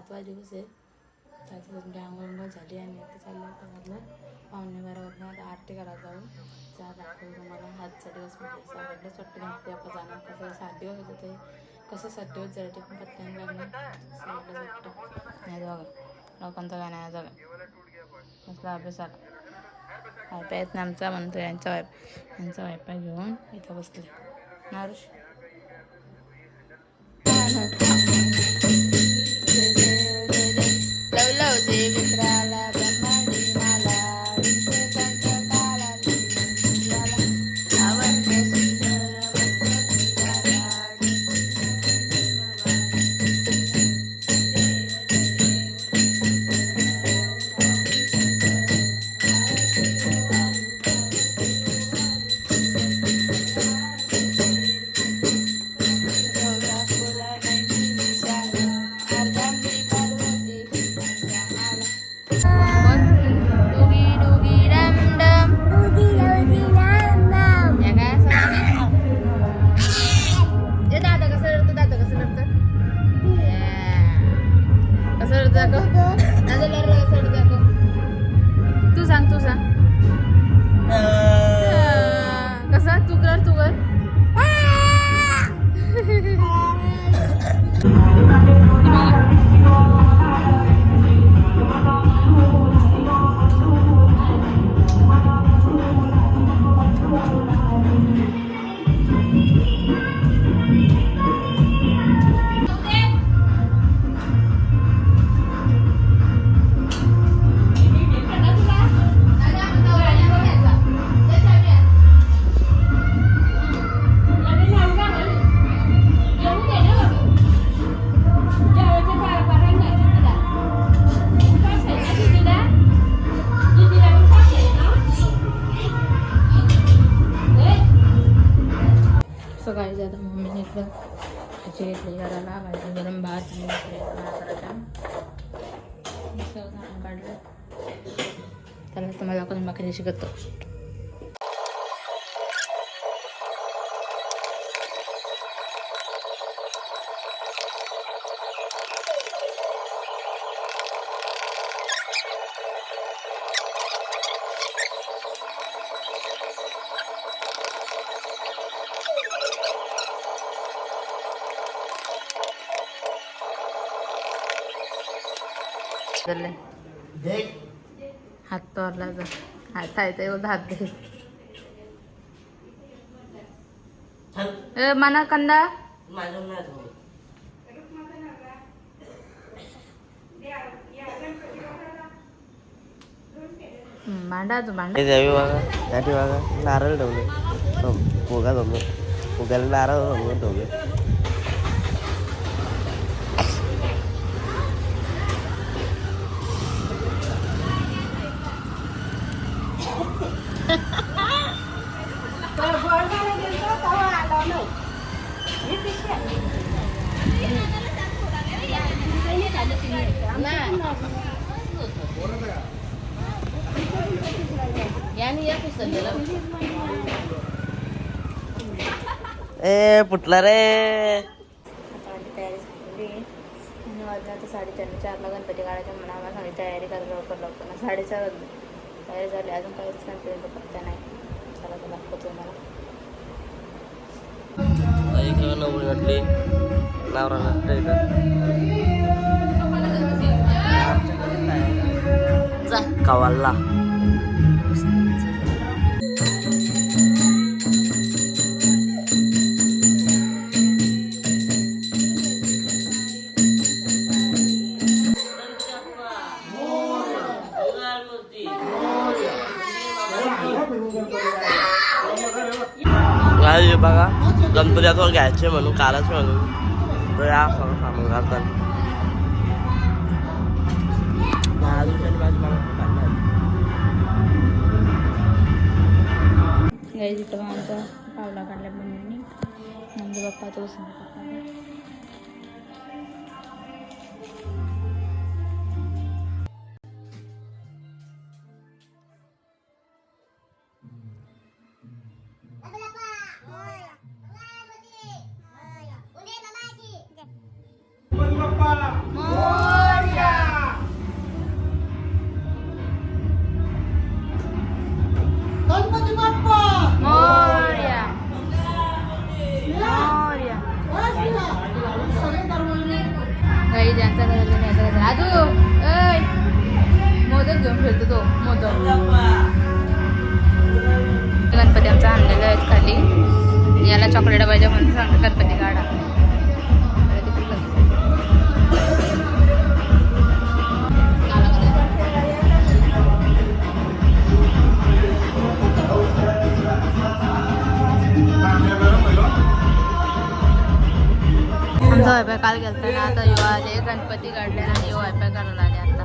सातवा दिवस आहे त्यात तुमची आंघोळ झाली आणि आता चाललं आता म्हटलं पाहुणे बारावरनं आता आरती करायला जाऊन चहा दाखवू तुम्हाला आजचा दिवस म्हणजे असं आवडलं वाटतं गणपती आपण जाणार. कसं सात दिवस होतं ते. कसं सात दिवस झाले ते पण पत्त्याने लागलं. नाही बघा लोकांचं काय नाही जागा. कसला अभ्यास आला? वायफाय आहेत ना आमचा म्हणतो यांचा वाय यांचा वायफाय घेऊन इथं बसले. नारुष? चले हात तोरला जा. आहे ते हात दे ए मना कंदा. मांडा तू मांडा हे द्यावी बघा त्याठी बघा नारळ ठेवले. फुगा जमलो फुग्याला नारळ जमलो ठेवले ए फुटला रे. तयारी आहे. आणि वाजले आता साडेचार चारला गणपती काढायच्या म्हणून आम्हाला सांगितली तयारी करा लवकर साडेचार तयारी झाली. अजून काहीच पत्ता नाही. चला तर दाखवतो मला नवरी वाटली? नवरा जा. कवाला गणपती आता घ्यायचे म्हणून कालच म्हणून. तर या सगळं सामान घालतात गाई तिथं आमचा पावला काढल्या मम्मीने. नंदू पप्पा तो पप्पा न्यायचा का जल्दी न्यायचा का आदू मोदक घेऊन फिरतो तो मोदक गणपती आमचा आणलेला आहे खाली याला चॉकलेट पाहिजे म्हणून सांगतो गणपती गाडा आमचा वायफाय काल गेलता ना आता युवा आले गणपती काढले आणि वायफाय करायला आले आता.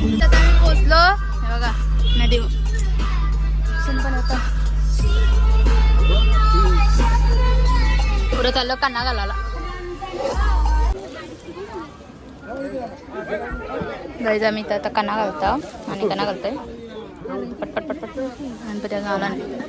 आता आम्ही पोचलो. हे बघा नदी. पण होता. पुढे चाललो कान्हा घालायला. गाईज आम्ही तर आता काना घालतो. आणि कान्हा घालतोय. पटपट पटपट गणपती अजून आला नाही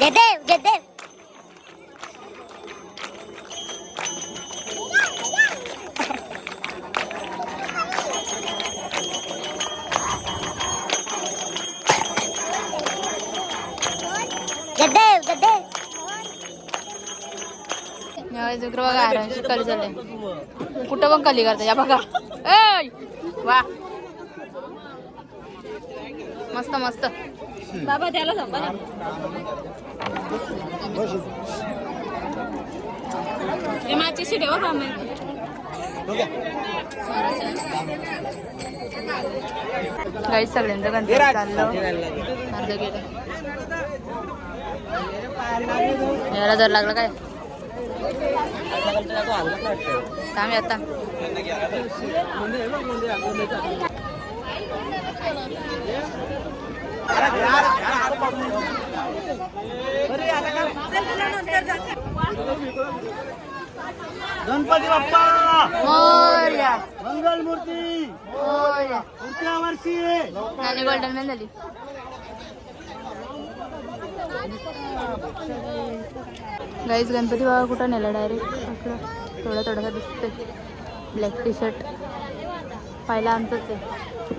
जयदेव जयदेव जयदेव जयदेव यावेळेस इकडं बघा आरामशी कली झाले कुठं पण कली करता या बघा. ऐ वा. मस्त मस्त. बाबा त्याला सांगा ना. हे माझ्याशी ठेवा का मी गाईच सगळ्यांचं गणपती चाललं. अर्ध गेलं. याला जर लागलं काय? थांब आता. गणपती बाप्पा! मंगल मूर्ती पुढच्या वर्षी! गोल्डन मॅन झाली. गाईज गणपती बाबा कुठं नेला डायरेक्ट थोडा थोडासा दिसतोय. ब्लॅक टी शर्ट पहिला आमचंच आहे.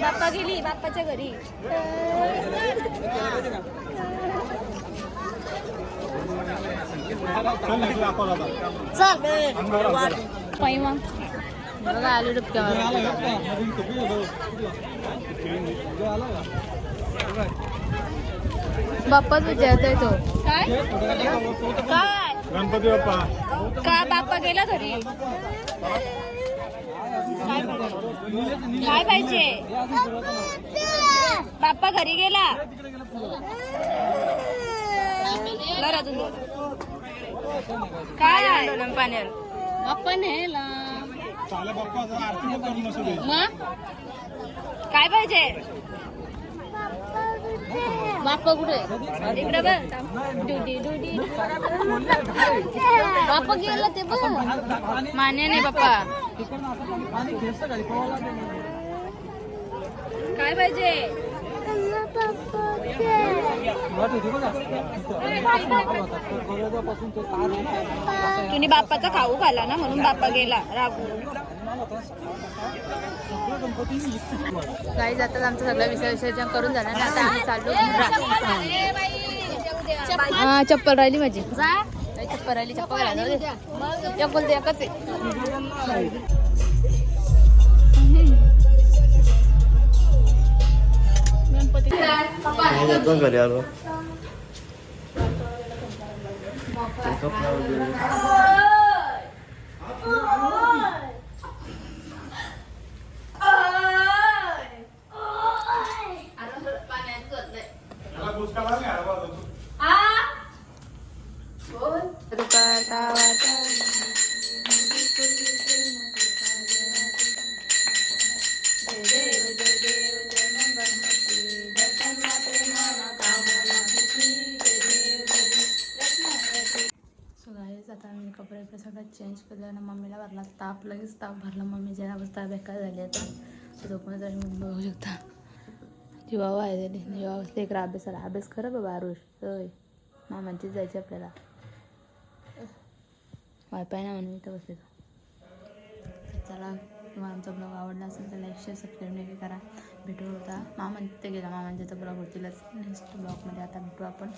बाप्पा गेली बाप्पाच्या घरी. पायी मग बघा आलू डुबक्या बाप्पाच विचारतोय तो. काय? काय? गणपती बाप्पा. का बाप्पा गेला घरी? काय पाहिजे? बाप्पा घरी गेला. काय? पाण्यात बाप्पा नेला मग? काय पाहिजे? बाप्पा कुठे? इकडे बघ. डुडी डुडी. बाप्पा गेला ते बघ. मान्य नाही बाप्पा. काय पाहिजे? तुम्ही बाप्पाचा खाऊ खाला ना म्हणून बाप्पा गेला. रागू. काही जातात आमचं सगळं विसर्जन विसर्जन करून झालं ना आता आम्ही चाललो हा चप्पल राहिली माझी. चप्पल राहिली चप्पल. चप्पल ते एकच घरी आलो भरला ताप लगेच ताप भरला. मम्मीची ताप बेकार झाली आता झोपण्यात आणि मम्मी बघू शकता. जीवावा आहे त्याने जीवा बसले अभ्यास आला अभ्यास खरं बाबा आरुष. होय. मामांचीच जायची आपल्याला. वायफाय ना म्हणून इथं बसले तर चला तुम्हाला आमचा ब्लॉग आवडला असेल तर लाईक शेअर सबस्क्राईब नक्की करा. भेटू होता मामा तिथे गेला. मामांच्या तर ब्लॉग होतीलच नेक्स्ट ब्लॉगमध्ये आता भेटू आपण.